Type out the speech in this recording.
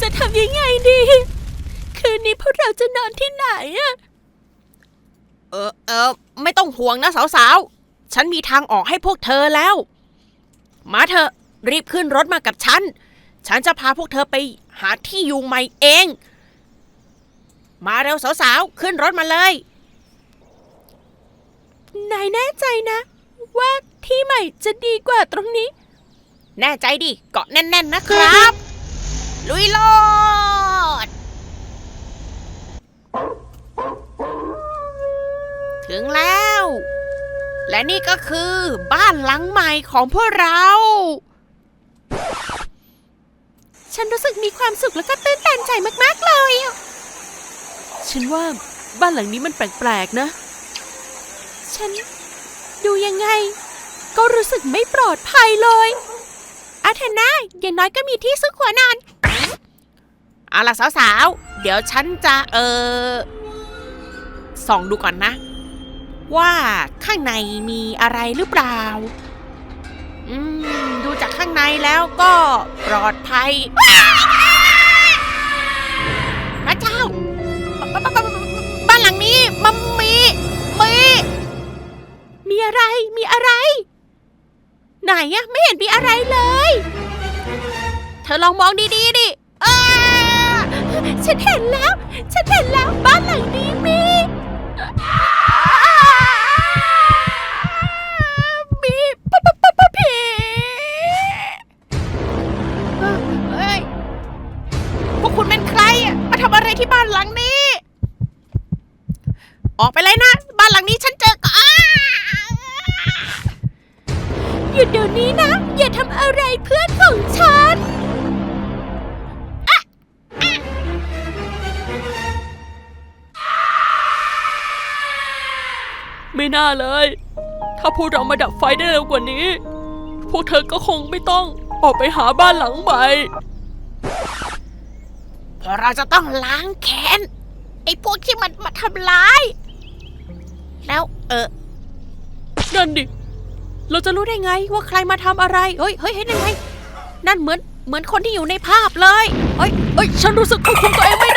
จะทำยังไงดี คืนนี้พวกเราจะนอนที่ไหนอะเออเออไม่ต้องห่วงนะสาวๆ ฉันมีทางออกให้พวกเธอแล้ว มาเถอะรีบขึ้นรถมากับฉัน ฉันจะพาพวกเธอไปหาที่อยู่ใหม่เอง มาเร็วสาวๆ ขึ้นรถมาเลยนายแน่ใจนะ ว่าที่ใหม่จะดีกว่าตรงนี้ แน่ใจดิ เกาะแน่น ๆ นะครับ ลุยโลด ถึงแล้ว และนี่ก็คือบ้านหลังใหม่ของพวกเรา ฉันรู้สึกมีความสุขแล้วก็ตื่นตันใจมากๆเลย ฉันว่าบ้านหลังนี้มันแปลกๆนะ ฉันดูยังไง ก็รู้สึกไม่ปลอดภัยเลย อาเธนาอย่างน้อยก็มีที่ซุกหัวนอน เอาล่ะสาวๆ เดี๋ยวฉันจะเออส่องดูก่อนนะ ว่าข้างในมีอะไรหรือเปล่า อืม ดูจากข้างในแล้วก็ปลอดภัยพระเจ้า บ้านบ้านหลังนี้มันมี มี มีอะไร มีอะไร ไหนอะไม่เห็นมีอะไรเลย เธอลองมองดีๆดิเออฉันเห็นแล้ว ฉันเห็นแล้วบ้านหลังนี้มีมีปะปะปะปะผีเฮ้ยพวกคุณเป็นใครอะมาทำอะไรที่บ้านหลังนี้ ออกไปเลยนะ บ้านหลังนี้ฉันเจอ หยุดเดี๋ยวนี้นะ อย่าทำอะไรเพื่อนของฉัน ไม่น่าเลย ถ้าพวกเรามาดับไฟได้เร็วกว่านี้ พวกเธอก็คงไม่ต้องออกไปหาบ้านหลังใหม่ เพราะเราจะต้องล้างแค้นไอ้พวกที่มันมาทำร้าย แล้วเออ นั่นดิ เราจะรู้ได้ไงว่าใครมาทำอะไร เฮ้ย เฮ้ยเห็นยังไงนั่นเหมือนเหมือนคนที่อยู่ในภาพเลย เฮ้ยเฮ้ย ฉันรู้สึกควบคุมตัวเองไม่